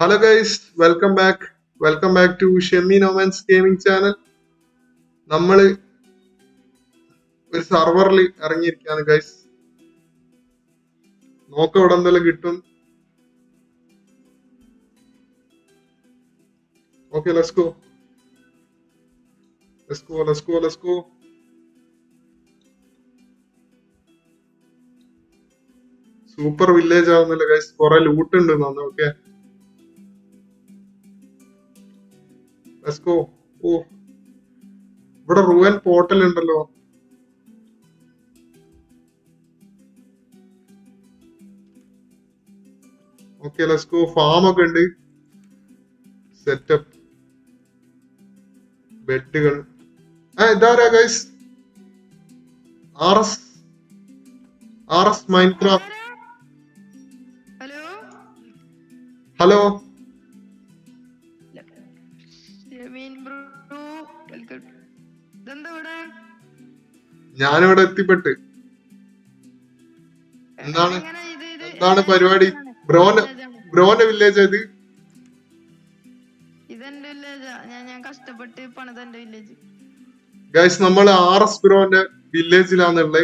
Hello guys welcome back welcome back to Shemi Nomans gaming channel നമ്മൾ ഒരു സർവറിൽ ഇറങ്ങിയിരിക്കുകയാണ് ഗൈസ് നോക്ക ഇവിടെ എന്തെല്ലാം കിട്ടും. Okay let's go let's go let's go super village ആവുന്നല്ലോ guys കുറെ ലൂട്ട് ഉണ്ട് നന്ന് ഓക്കെ ഗോ ഓ. ഇവിടെ റൂവൽ പോർട്ടൽ ഉണ്ടല്ലോ. ഓക്കെ ഗോ ഫാം ഒക്കെ ഉണ്ട്. സെറ്റപ്പ് ബെഡുകൾ ആ ഇതാരാ guys R S R S Minecraft hello ഞാനിവിടെ എത്തിപ്പെട്ട്. എന്താണ്? എന്താണ് പരിപാടി? ബ്രോന ബ്രോന്റെ വില്ലേജ് ഇത്? ഗൈസ് നമ്മൾ ആർ എസ് ബ്രോന്റെ വില്ലേജിലാണുള്ളത്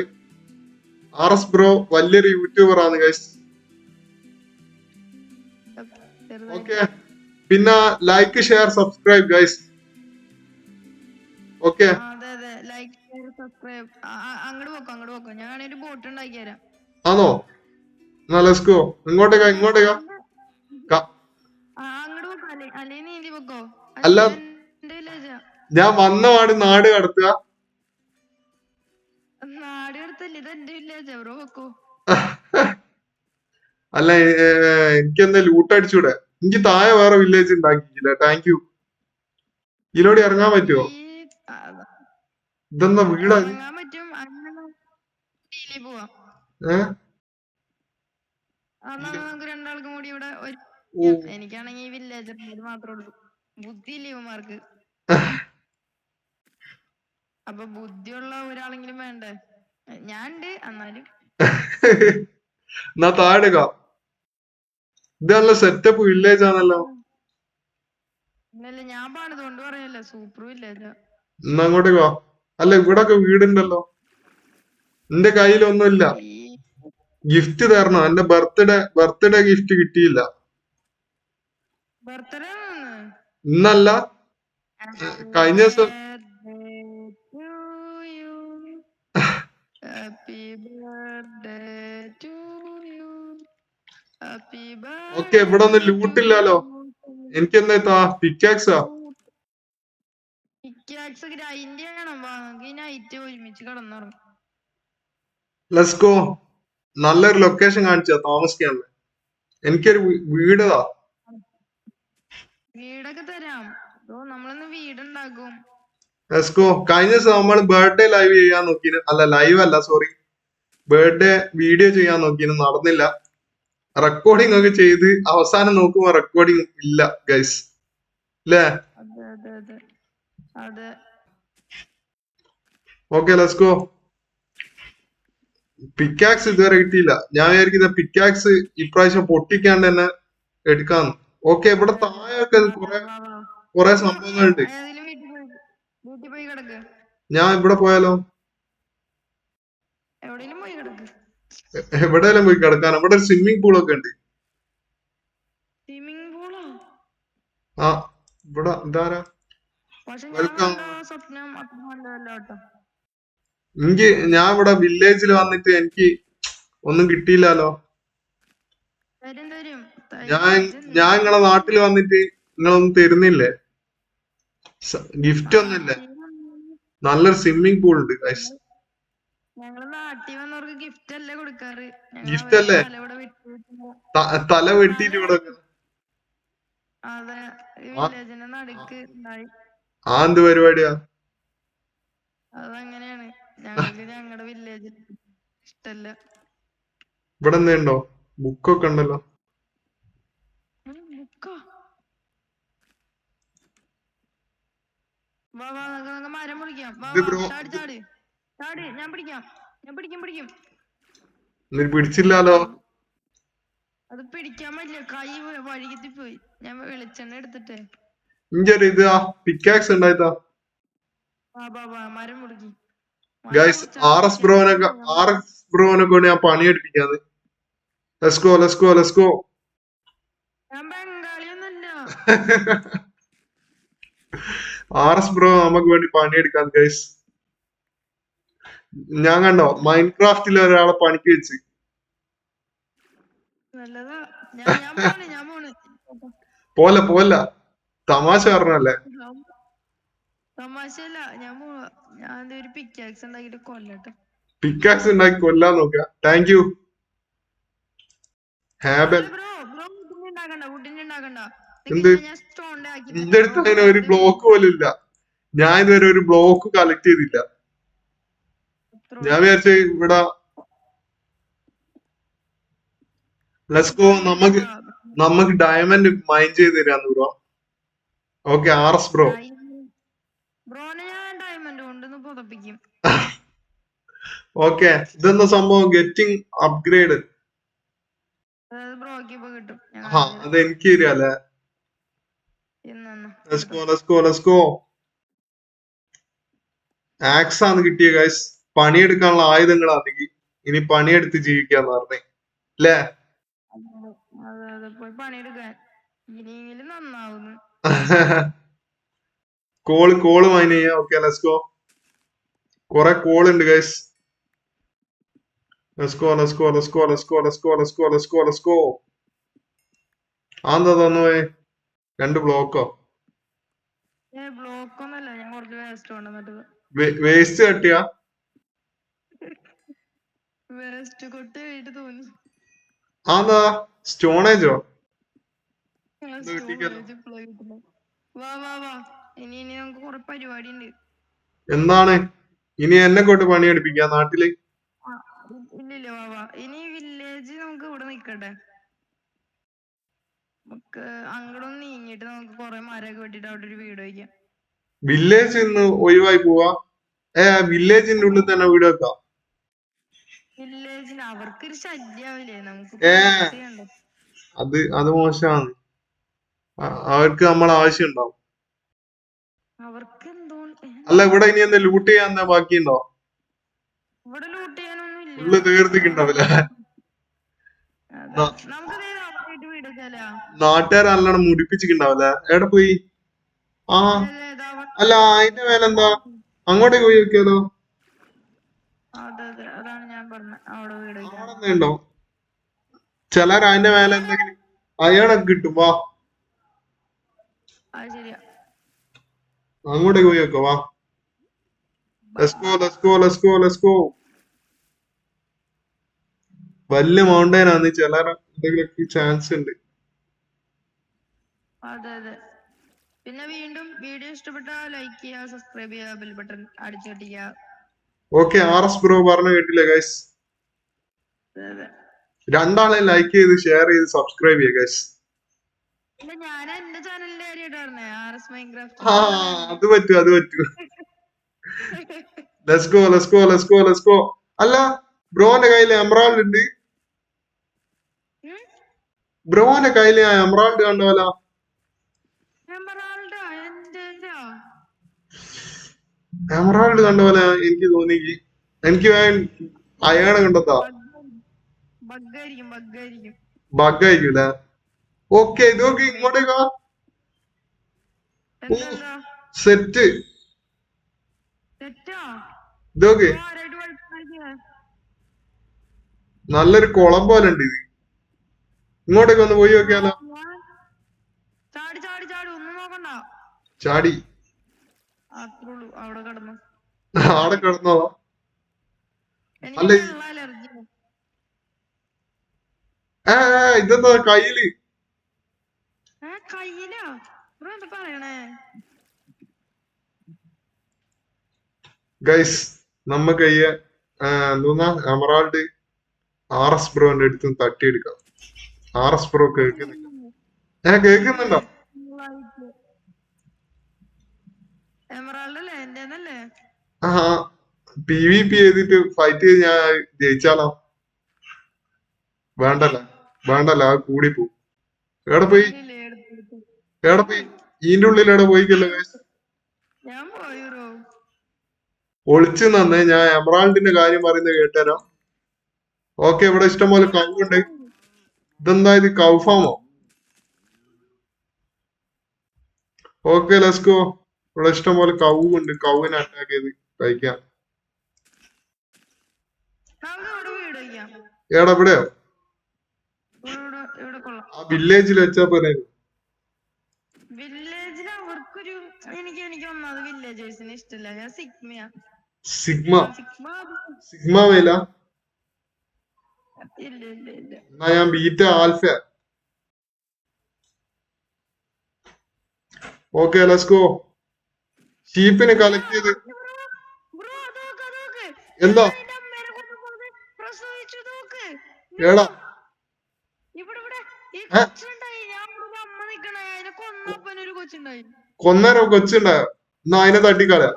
ആർ എസ് ബ്രോ വലിയൊരു യൂട്യൂബർ ആണ് ഗൈസ് ഓക്കെ പിന്നെ like share subscribe guys okay അങ്ങോട്ട് പോക്കോ അങ്ങോട്ട് പോക്കോ. ഞാൻ ഒരു ബോട്ട് ഉണ്ടാക്കി തരാം. ആണോ? എന്നാ ലെറ്റ്സ് ഗോ ഇങ്ങോട്ടേക്കാ ഇങ്ങോട്ടേക്കാ അങ്ങോട്ട് പോക്കോ. അല്ലെ അല്ലെ നീന്തി പോക്കോ. അല്ല. ഞാൻ വന്ന പാട് നാട് കടത്തുക. നാട് അടുത്തല്ലേ ഇത് എന്റെ വില്ലേജാ ബ്രോ പോക്കോ? അല്ല എനിക്ക് എന്താ ലൂട്ട് അടിച്ചൂടെ? എനിക്ക് താഴെ വേറെ വില്ലേജ് ഉണ്ടാക്കിയില്ല താങ്ക് യു ഇതിലൂടെ ഇറങ്ങാൻ പറ്റുമോ ഇതെന്താ വീട്. ഇത്? ഇറങ്ങാൻ പറ്റും. അങ്ങനെ ഡീലി പോവാം. ഏ? ആ, എന്നാ നമുക്ക് രണ്ടാൾക്കും കൂടി ഇവിടെ ഒരു ഓ. എനിക്കാണെങ്കിൽ ഈ വില്ലേജർ മാത്രമേ ഉള്ളൂ. ബുദ്ധിയില്ല ഇവന്മാർക്ക്? അപ്പൊ ബുദ്ധിയുള്ള ഒരാളെങ്കിലും വേണ്ടേ? ഞാൻ ഉണ്ട് എന്നാലും. എന്നാ താഴെക ഇത് നല്ല സെറ്റപ്പ് വില്ലേജ് ആണല്ലോ. ഞാൻ പണിതുകൊണ്ട് പറയല്ല. സൂപ്പർ വില്ലേജാ എന്നാ അങ്ങോട്ടേക്ക് അല്ല ഇവിടൊക്കെ വീടുണ്ടല്ലോ. എന്റെ കയ്യിലൊന്നുമില്ല. ഗിഫ്റ്റ് തരണം. എന്റെ ബർത്ത്ഡേ ബർത്ത്ഡേ ഗിഫ്റ്റ് കിട്ടിയില്ല. ഇന്നല്ല. കഴിഞ്ഞ ദിവസം Okay, ഇവിടെ ഒന്നും ലൂട്ടില്ലല്ലോ ഇല്ലാലോ. എനിക്ക് എന്താ താ പിക്കാക്സാ പിക്കാക്സ് ഗ്രൈൻഡ് ചെയ്യണം വാങ്ങി നൈറ്റ് ഒരുമിച്ച് കിടന്നുറങ്ങും. ലെറ്റ്സ് ഗോ നല്ലൊരു ലൊക്കേഷൻ കാണിച്ചാ താമസിക്കാനുള്ള. എനിക്കൊരു വീട് വീടാ വീടൊക്കെ തരാം. ഓ നമ്മളിന്ന് വീടുണ്ടാക്കും. ലെറ്റ്സ് ഗോ കഴിഞ്ഞ ദിവസം നമ്മൾ ബർത്ത്ഡേ ലൈവ് ചെയ്യാൻ നോക്കിന്. അല്ല ലൈവ് അല്ല സോറി ബർത്ത്ഡേ വീഡിയോ ചെയ്യാൻ നോക്കിന്. നടന്നില്ല. റെക്കോർഡിംഗ് ഒക്കെ ചെയ്ത് അവസാനം നോക്കുമ്പോ റെക്കോർഡിംഗ് ഇല്ല ഗൈസ് അല്ലേ അതെ. ഓക്കെ ഗോ പിക്കാക്സ് ഇതുവരെ കിട്ടിയില്ല. ഞാൻ വിചാരിക്കുന്ന പിക്കാക്സ് ഇപ്രാവശ്യം പൊട്ടിക്കാണ്ട് തന്നെ എടുക്കാന്ന്. ഓക്കെ ഇവിടെ താഴെയൊക്കെ കുറെ സംഭവങ്ങളുണ്ട്. ഞാൻ ഇവിടെ പോയാലോ? എവിടെയെല്ലാം പോയി കിടക്കാൻ. ഇവിടെ ഒരു സ്വിമ്മിംഗ് പൂൾ ഒക്കെ ഉണ്ട്. ആ ഇവിടെ ഇതാരാ? എനിക്ക് ഞാൻ ഇവിടെ വില്ലേജിൽ വന്നിട്ട് എനിക്ക് ഒന്നും കിട്ടിയില്ലല്ലോ. ഞാൻ ഞാൻ നിങ്ങളെ നാട്ടിൽ വന്നിട്ട് നിങ്ങളൊന്നും തരുന്നില്ലേ? ഗിഫ്റ്റ് ഒന്നുമില്ലേ? നല്ലൊരു സ്വിമ്മിംഗ് പൂൾ ഉണ്ട് ഗിഫ്റ്റ് അല്ലേ? തല വെട്ടിട്ട് ഇവിടെ. അതെ ആ. എന്ത് പരിപാടിയാ? അതങ്ങനെയാണ്. ഞങ്ങൾക്ക് ഞങ്ങളുടെ വില്ലേജിൽ ഇഷ്ടല്ല. ഇവിടെ ഉണ്ടോ? ബുക്കൊക്കെ ഉണ്ടല്ലോ. വാ വാ നമുക്ക് നമുക്ക് മരം പിടിക്കാം വാ വാ ചാടി ചാടി. ചാടി ഞാൻ പിടിക്കാം. ഞാൻ പിടിക്കും പിടിക്കും. പിടിച്ചില്ലാലോ? അത് പിടിക്കാൻ പറ്റില്ല. കൈ വഴുകി പോയി. ഞാൻ വെളിച്ചെണ്ണ എടുത്തിട്ടേ. ഇഞ്ച ഇത് പിക്കാക്സ് മുറുക്കി ഗൈസ് ആർ എസ് ബ്രോനൊക്കെ ആർ എസ് ബ്രോനെ കൊണ്ട് ഞാൻ പണിയെടുപ്പിക്കാന്ന് let's go let's go let's go R S bro നമുക്ക് വേണ്ടി പണിയെടുക്കാം ഗൈസ് ഞാൻ കണ്ടോ മൈൻക്രാഫ്റ്റിൽ ഒരാളെ പണിക്ക് വെച്ച്. പോലെ പോലെ തമാശ പറഞ്ഞല്ലേ തമാശയല്ല ഞാൻ ഞാൻ ഒരു പിക്കാക്സ് ഉണ്ടാക്കിട്ട് കൊല്ലട്ടെ പിക്കാക്സ് ഉണ്ടാക്കി കൊല്ലാൻ നോക്ക താങ്ക് യു ഹാബൽ നിന്റെ അടുത്ത് അങ്ങനെ ഒരു ബ്ലോക്ക് പോലും ഇല്ല. ഞാൻ ഇതുവരെ ഒരു ബ്ലോക്ക് കളക്ട് ചെയ്തില്ല. ഞാൻ വിചാരിച്ച ഇവിടെ ലെസ്കോ നമുക്ക് നമുക്ക് ഡയമണ്ട് മൈൻഡ് ചെയ്ത് തരാന്ന് bro okay R S bro ബ്രോനെ ഞാൻ ഡയമണ്ട് കൊണ്ടൊന്ന് പുതപ്പിക്കും. ഓക്കെ ഇതെന്താ സംഭവം? ഗെറ്റിംഗ് അപ്ഗ്രേഡ് ബ്രോക്ക് ഇപ്പൊ കിട്ടും. അത് എനിക്ക് ആക്സ് ആണ് കിട്ടിയ ഗൈസ് പണിയെടുക്കാനുള്ള ആയുധങ്ങളാണെങ്കിൽ ഇനി പണിയെടുത്ത് ജീവിക്കാന്ന് പറഞ്ഞേ. അല്ലേ പണിയെടുക്കാൻ. ഇനിയെങ്കിലും നന്നാവുന്നു. കോൾ കോൾ മൈൻ ചെയ്യാം. ഓക്കെ ലെസ്കോ കുറെ കോൾ ഉണ്ട് guys let's go let's go let's go let's go let's go let's go let's go let's go ആന്താ തന്നു പോയി? രണ്ട് ബ്ലോക്കോ വേസ്റ്റ് കട്ടിയാ? വേസ്റ്റ് കൊട്ട് വീട്ടിൽ തോന്നി ആന്താ സ്റ്റോണേജോ ഞാൻ ഇത് കിട്ടിക്കല്ലോ. storage ഇപ്പളാ കിട്ടുന്നെ. വാ വാ വാ. ഇനി ഇനി നമുക്ക് കുറെ പരിപാടി ഉണ്ട് എന്താണ്? ഇനി എന്നെ കൊണ്ട് പണിയെടുപ്പിക്ക നാട്ടിൽ? ഇല്ലില്ല വാ വാ. ഇനി വില്ലേജ് നമുക്ക് ഇവിടെ നിക്കട്ടെ. നമുക്ക് അങ്ങോട്ടൊന്ന് നീങ്ങിട്ട് നമുക്ക് കുറെ മരമൊക്കെ വെട്ടിട്ട് അവിടെ ഒരു വീട് വെക്കാം. വില്ലേജ് ഇന്ന് ഒഴിവായി പോവാ? ഏ വില്ലേജിന്റെ ഉള്ളിൽ തന്നെ വീട് വെക്കാം. വില്ലേജിൽ അവർക്കൊരു ശല്യാവില്ലേ? നമുക്ക്. അത് അത് മോശമാണ്. അ- അവർക്ക് നമ്മൾ ആവശ്യം ഉണ്ടാവും അല്ല ഇവിടെ ഇനി എന്താ ലൂട്ട് ചെയ്യാൻ എന്താ ബാക്കിയുണ്ടോ? ഉള്ളു തീർത്തിട്ടുണ്ടാവില്ല. നാട്ടുകാരെ നല്ലോണം മുടിപ്പിച്ചിട്ടുണ്ടാവില്ല? എവിടെ പോയി? ആ. അല്ല അതിന്റെ മേലെന്താ? അങ്ങോട്ടേക്ക് പോയി നോക്കിയാലോ? അവിടെ ഉണ്ടോ ചിലർ അതിന്റെ മേലെ എന്തെങ്കിലും അയാളൊക്കെ കിട്ടും. വാ. അത് ശരിയാ. അങ്ങോട്ടേക്ക് പോയി വെക്കോ വാ. Let's go let's go let's go let's go വലിയ മൗണ്ടൈൻ ആണ് ചിലർ എന്തെങ്കിലുമൊക്കെ ചാൻസ് ഉണ്ട്. അതെ അതെ. പിന്നെ വീണ്ടും വീഡിയോ ഇഷ്ടപ്പെട്ടാൽ ലൈക്ക് ചെയ്യുക സബ്സ്ക്രൈബ് ചെയ്യുക ബെൽ ബട്ടൺ അടിച്ചു കെട്ടിക്കുക. ഓക്കെ ആർ എസ് ബ്രോ പറഞ്ഞു കേട്ടില്ലേ ഗൈസ് രണ്ടാളെ ലൈക്ക് ചെയ്ത് ഷെയർ ചെയ്ത് സബ്സ്ക്രൈബ് ചെയ്യുക ഗൈസ് അത് പറ്റൂ അത് പറ്റൂ. Let's go let's go let's go let's go അല്ല ബ്രോന്റെ കയ്യിൽ എമറാൾഡ് ഉണ്ട്. ബ്രോന്റെ കയ്യിൽ ആ എമറാൾഡ് കണ്ടോല എമറാൾഡോ എമറാൾഡ് കണ്ടോല എനിക്ക് തോന്നി എനിക്ക് അയാളെ കണ്ടെത്താ. ബഗ്ഗായിരിക്കും ബഗ്ഗായിരിക്കും ബഗ് ഓക്കെ ഇത് നോക്ക് ഇങ്ങോട്ടേക്ക സെറ്റ്. ഇതൊക്കെ. നല്ലൊരു കുളം പോലെ ഉണ്ട് ഇത്. ഇങ്ങോട്ടേക്ക് ഒന്ന് പോയി നോക്കിയാലോ? ചാടി അവിടെ കിടന്നോ. അല്ല ഏ ഇതെന്താ കയ്യിൽ? കയ്യിലാ. എന്താ പറയണേ? ഗൈസ് നമ്മ കയ്യ എന്തോന്നാ എമറാൾഡ് ആർ എസ് ബ്രോന്റെ അടുത്ത് തട്ടിയെടുക്കാം. ആർ എസ് ബ്രോ കേൾക്കുന്നില്ല ഏ കേൾക്കുന്നുണ്ടോ? ആ പി വി പി ചെയ്തിട്ട് ഫൈറ്റ് ചെയ്ത് ഞാൻ ജയിച്ചാലോ? വേണ്ടല്ലോ. വേണ്ടല്ല അത് കൂടി പോവും. എവിടെ പോയി. എവിടെ പോയി? ഈന്റെ ഉള്ളിൽ എവിടെ പോയിക്കല്ലോ ഒളിച്ച് നന്നേ. ഞാൻ എമറാൾഡിന്റെ കാര്യം പറയുന്നത് കേട്ടരാം ഓക്കെ ഇവിടെ ഇഷ്ടം പോലെ കവുണ്ട് ഇതെന്താ ഇത് കൗഫാമോ ഓക്കെ ലെസ്കോ ഇവിടെ ഇഷ്ടം പോലെ കവുണ്ട് കവുവിനെ അറ്റാക്ക് ചെയ്ത് കഴിക്കാം. എടാ ഇവിടെയോ ആ വില്ലേജിൽ വെച്ചാ പറയുന്നത് മാനേജേഴ്സിനെ ഇഷ്ടല്ല. ഞാൻ സിഗ്മയാ സിഗ്മ സിഗ്മ സിഗ്മ വേല. ഇല്ല ഇല്ല ഇല്ല. എന്നാ ഞാൻ beta alpha okay let's go ഷീപ്പിനെ collect ചെയ്ത്. എന്താ? എടാ കൊന്നേരം കൊച്ചുണ്ടായോ? അതിനെ തട്ടിക്കളയാ.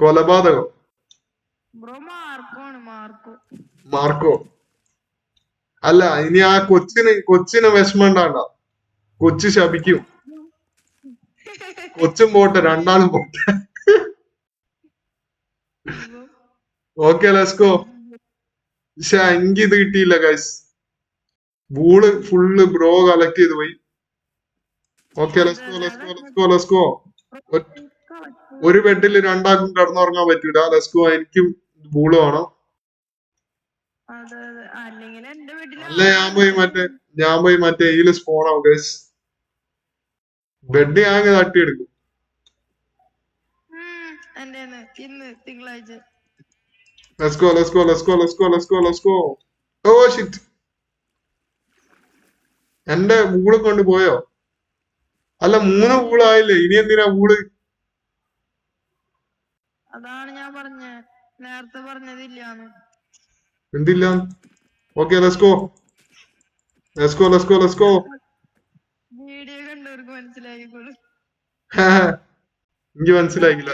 കൊലപാതകം. മാർക്കോ. മാർക്കോ. അല്ല ഇനി ആ കൊച്ചിന് കൊച്ചിന് വിഷമം ഉണ്ടാണ്ട കൊച്ചു ശപിക്കും. കൊച്ചും പോട്ടെ രണ്ടാളും പോട്ടെ. ഓക്കെ ലെസ്കോ പക്ഷെ എനിക്ക് ഇത് കിട്ടിയില്ല guys wool full bro collect ചെയ്ത് പോയി. ഓക്കെ ഒരു ബെഡിൽ രണ്ടാൾക്കും കിടന്നുറങ്ങാൻ പറ്റൂല ലെസ്കോ എനിക്കും ബൂളുമാണ് അല്ല ഞാൻ പോയി മറ്റേ ഞാൻ പോയി മറ്റേ ഈ സ്പോണാവും ഗൈസ് ബെഡ് ഞാൻ തട്ടിയെടുക്കും. Let's go, let's go, let's go, let's go, എന്റെ മൂൾ കൊണ്ട് പോയോ? അല്ല മൂന്ന് വൂളായില്ലേ ഇനി എന്തിനാ വൂൾ അതാണ് ഞാൻ പറഞ്ഞ. നേരത്തെ പറഞ്ഞതില്ലാന്ന്. എന്തില്ല okay let's go let's go video കണ്ടവർക്ക് മനസ്സിലായിക്കോളൂ. എനിക്ക് മനസ്സിലായില്ല?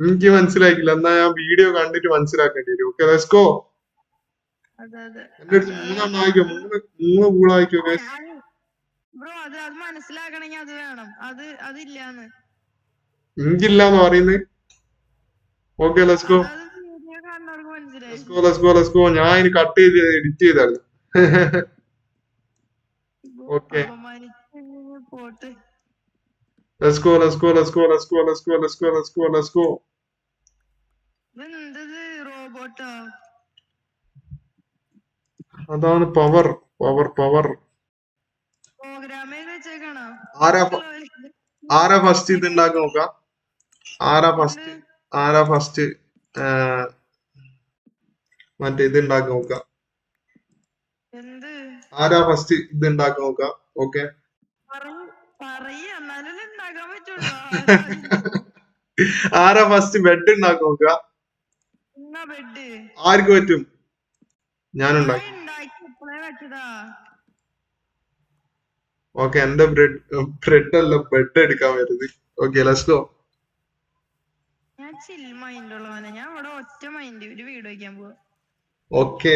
എനിക്ക് മനസ്സിലായില്ല എന്നാ ഞാൻ വീഡിയോ കണ്ടിട്ട് മനസ്സിലാക്കേണ്ടി വരും. ഓക്കെ അതെ എന്റെ അടുത്ത് മൂന്നെണ്ണം ആയിക്കോ. മൂന്ന് മൂന്ന് വൂളായിക്കോ ഗൈസ് ബ്രോ അത് അത് മനസ്സിലാക്കണമെങ്കിൽ അത് വേണം. അത് അതില്ലാന്ന്. എനിക്കില്ലാന്ന് പറയുന്നത് okay let's go let's go let's go let's go ഞാൻ ഇനി കട്ട് ചെയ്ത് എഡിറ്റ് ചെയ്താൽ okay Let's go, let's go, let's go, let's go, അതാണ് പവർ പവർ പവർ ആരാ ഫസ്റ്റ് ഇത് ഉണ്ടാക്കി നോക്കാം? ആരാ ഫസ്റ്റ് ആരാ ഫസ്റ്റ് മറ്റേ ഇത് ഉണ്ടാക്കി നോക്കാം ആരാ ഫസ്റ്റ് ഇത് ഉണ്ടാക്കി നോക്കാം? ഓക്കെ. ആരാ? ഫസ്റ്റ് ബെഡ് ഉണ്ടാക്കി നോക്ക? ആർക്ക് പറ്റും? ഞാൻ ഉണ്ടാക്കി വെച്ചതാ. ഓക്കെ എന്റെ ബ്രെഡ് ബ്രെഡ് അല്ല ബെഡ് എടുക്കാൻ വരുന്നത്. ഓക്കെ ലെറ്റ്സ് ഗോ ഞാൻ ചിൽ മൈൻഡ് ഉള്ളവനെ ഞാൻ ഇവിടെ ഒറ്റ മൈൻഡ് ഒരു വീട് വയ്ക്കാൻ പോവാ. ഓക്കെ.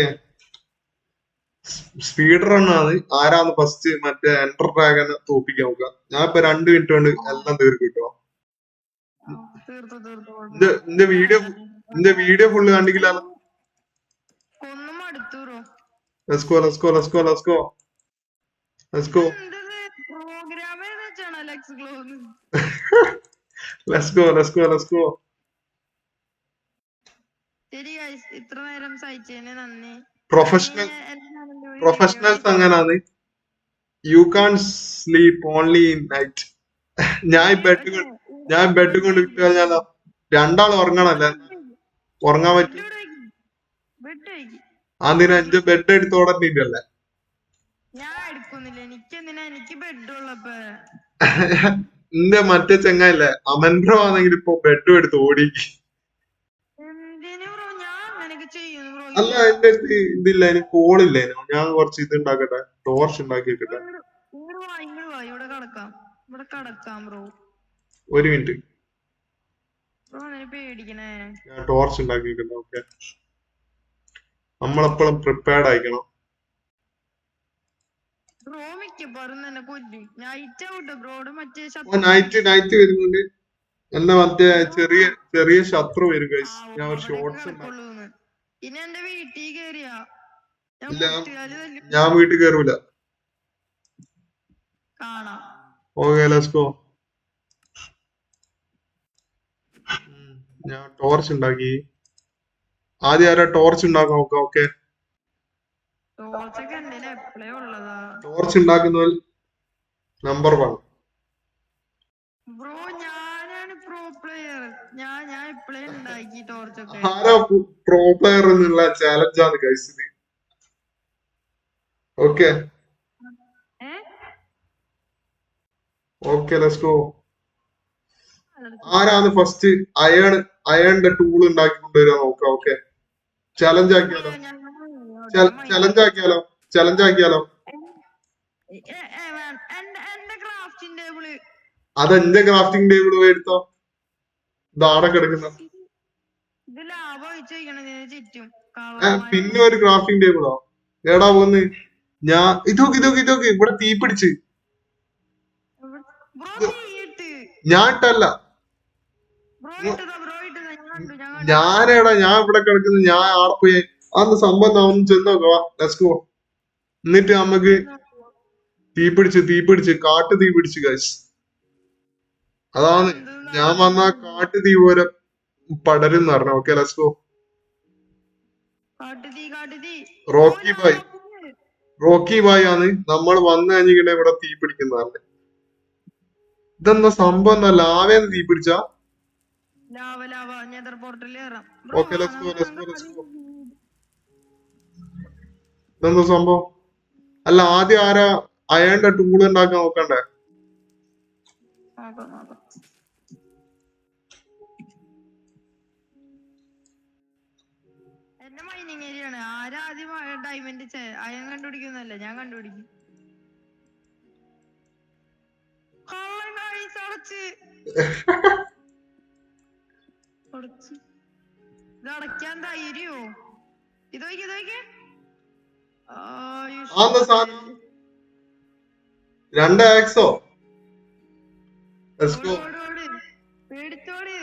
സ്പീഡ് റൺ ആണ്. ആരാന്ന് ഫസ്റ്റ് മറ്റേ എന്റർ ഡ്രാഗനെ തോപ്പിക്കാൻ നോക്കുക ഞാൻ ഇപ്പൊ രണ്ട് മിനിറ്റ് കൊണ്ട് എല്ലാം തീർക്കും കേട്ടോ എന്റെ വീഡിയോ എന്റെ video full bro. Let's go let's go let's go let's go let's go let's go let's go let's go ശരി guys. ഇത്ര നേരം സഹിച്ചതിന് നന്ദി. പ്രൊഫഷണൽ പ്രൊഫഷണൽസ് അങ്ങനാണ്. You can sleep only in night ഞാൻ ബെഡ്. ഞാൻ ബെഡ് കൊണ്ട് വിട്ട് കഴിഞ്ഞാൽ രണ്ടാൾ ഉറങ്ങണല്ലേ? ഉറങ്ങാൻ പറ്റും. വയ്ക്ക്. എന്റെ ബെഡ് എടുത്ത് ഓടണ്ടിട്ടല്ലേ ഞാൻ എടുക്കുന്നില്ല. എനിക്ക് എന്തിനാ? എനിക്ക് ബെഡ് ഉള്ളപ്പോ. എന്റെ മറ്റേ അമൻ അമൻബ്രോ ആണെങ്കിൽ ഇപ്പൊ ബെഡും എടുത്ത് ഓടി അല്ല എന്റെ അടുത്ത് ഇതില്ല എനിക്ക് കോളില്ല ഞാൻ കുറച്ച് ഇത് ഉണ്ടാക്കട്ടെ? ടോർച്ച് ഉണ്ടാക്കി വെക്കട്ടെ? ഒരു മിനിറ്റ് ഞാൻ ടോർച്ച് ഉണ്ടാക്കി വെക്കട്ടെ ഓക്കെ നമ്മളെപ്പോഴും പ്രിപ്പയർഡ് ആയിക്കണം കൊല്ലും. നൈറ്റ് ഔട്ട് മറ്റേ നൈറ്റ് നൈറ്റ് വരുന്നുണ്ട്. എന്നെ മറ്റേ ചെറിയ ചെറിയ ശത്രു വരും guys. ഞാൻ ഒരു ഷോർട്സ് എന്റെ വീട്ടിൽ കേറിയാ. ഞാൻ ഇല്ല. കൂട്ടുകാര് ഞാൻ വീട്ടിൽ ഓക്കെ ലെറ്റ്സ് ഗോ ഞാൻ ടോർച്ച് ഉണ്ടാക്കി. ആദ്യം ആരാ ടോർച്ച് ഉണ്ടാക്കാൻ നോക്കാം ഓക്കെ ടോർച്ച് ഉണ്ടാക്കുന്നവൻ നമ്പർ വൺ ബ്രോ ഞാനാണ് പ്രോ പ്ലെയർ ഞാൻ ഞാൻ ഉണ്ടാക്കി ടോർച്ചൊക്കെ ആരാ പ്രോ പ്ലെയർ എന്നുള്ള ചാലഞ്ചാണ് ഗൈസ് ഇത്. ഓക്കെ ഓക്കെ ലെറ്റ്സ് ഗോ ആരാണ് ഫസ്റ്റ് അയൺ അയണിന്റെ ടൂൾ ഉണ്ടാക്കി കൊണ്ടുവരിക നോക്കാം ഓക്കെ ചലഞ്ച് ആക്കിയാലോ? ചലഞ്ച് ആക്കിയാലോ ചലഞ്ച് ആക്കിയാലോ അത് എന്റെ ക്രാഫ്റ്റിംഗ് ടേബിൾ പോയി എടുത്തോ? ഇതാടെ കിടക്കുന്ന പിന്നെ ഒരു ക്രാഫ്റ്റിംഗ് ടേബിളോ എടാ പോന്ന്. ഞാൻ ഇതൊക്കെ ഇതൊക്കെ ഇതൊക്കെ ഇവിടെ തീ പിടിച്ച്. ഞാൻ ഇട്ടല്ല. ഞാനേടാ ഞാൻ ഇവിടെ കിടക്കുന്നു. ഞാൻ ആടെ പോയി അന്ന് സംഭവം എന്താ? ഒന്ന് ചെന്ന് നോക്കാം ലെറ്റ്സ് ഗോ എന്നിട്ട് നമുക്ക് തീ പിടിച്ച് തീ പിടിച്ച് കാട്ടു തീ പിടിച്ച് ഗൈസ് അതാണ് ഞാൻ വന്ന കാട്ടു തീ പോലെ പടരും പറഞ്ഞു. Okay let's go Rocky bye Rocky bye ആണ് നമ്മൾ വന്നു കഴിഞ്ഞിട്ട് ഇവിടെ തീ പിടിക്കുന്ന പിടിക്കുന്നതാണ് ഇതെന്താ സംഭവം എന്താ? ലാവേന്ന് തീ പിടിച്ചാ? Lava lava. നെതർ പോർട്ടലിൽ ഗോ ലെറ്റ്സ് let's ഇതെന്താ സംഭവം? അല്ല ആദ്യം ആരാ അയാളുടെ ടൂൾ ഉണ്ടാക്കാൻ നോക്കണ്ടേ? ഡയമണ്ട് അയൺ കണ്ടുപിടിക്കുന്നല്ല ഞാൻ കണ്ടുപിടിക്കും. ഇത് അടയ്ക്കാൻ ഇതോയ്ക്ക് ഇതോയ്ക്ക്? രണ്ട് ആക്സോ ലെറ്റ്സ് ഗോ പേടിച്ചോട്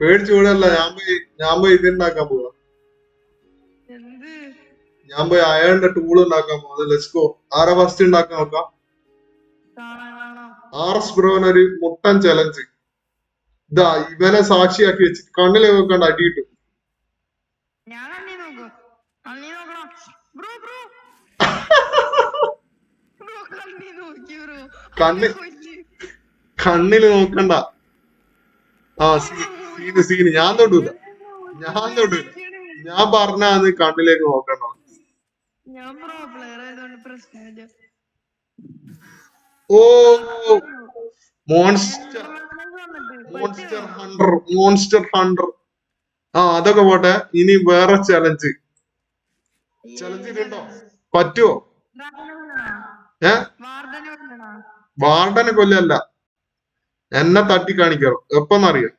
പേടിച്ചു വിടല്ല ഞാൻ പോയി ഞാൻ പോയി ഇത് ഉണ്ടാക്കാൻ പോവാ. ഞാൻ പോയി അയാളുടെ ടൂൾ ഉണ്ടാക്കാൻ പോവാ. ഗോ ആരാ ഫസ്റ്റ് ഉണ്ടാക്കാൻ നോക്കാം? ആർ എസ് ബ്രോനൊരു മുട്ടൻ ചലഞ്ച് ഇതാ ഇവനെ സാക്ഷിയാക്കി വെച്ചിട്ട് കണ്ണിലേക്ക് വെക്കണ്ട അടി കിട്ടും ഞാൻ കണ്ണി നോക്കും കണ്ണി നോക്കണം ബ്രോ ബ്രോ ബ്രോ കണ്ണി കണ്ണിൽ ബ്രോ കണ്ണ് കണ്ണിൽ നോക്കണ്ട. ആ സീന് സീന്. ഞാൻ തൊടൂല. ഞാൻ തൊടൂല. ഞാൻ പറഞ്ഞാന്ന് കണ്ണിലേക്ക് നോക്കണ്ട. ഓ monster monster hunter monster hunter ആ അതൊക്കെ പോട്ടെ. ഇനി വേറെ ചലഞ്ച് ചലഞ്ച് ഇതുണ്ടോ? പറ്റുമോ ഏ? വാർഡനെ കൊല്ലല്ല. എന്നെ തട്ടി കാണിക്കണം എപ്പൊന്നറിയാം?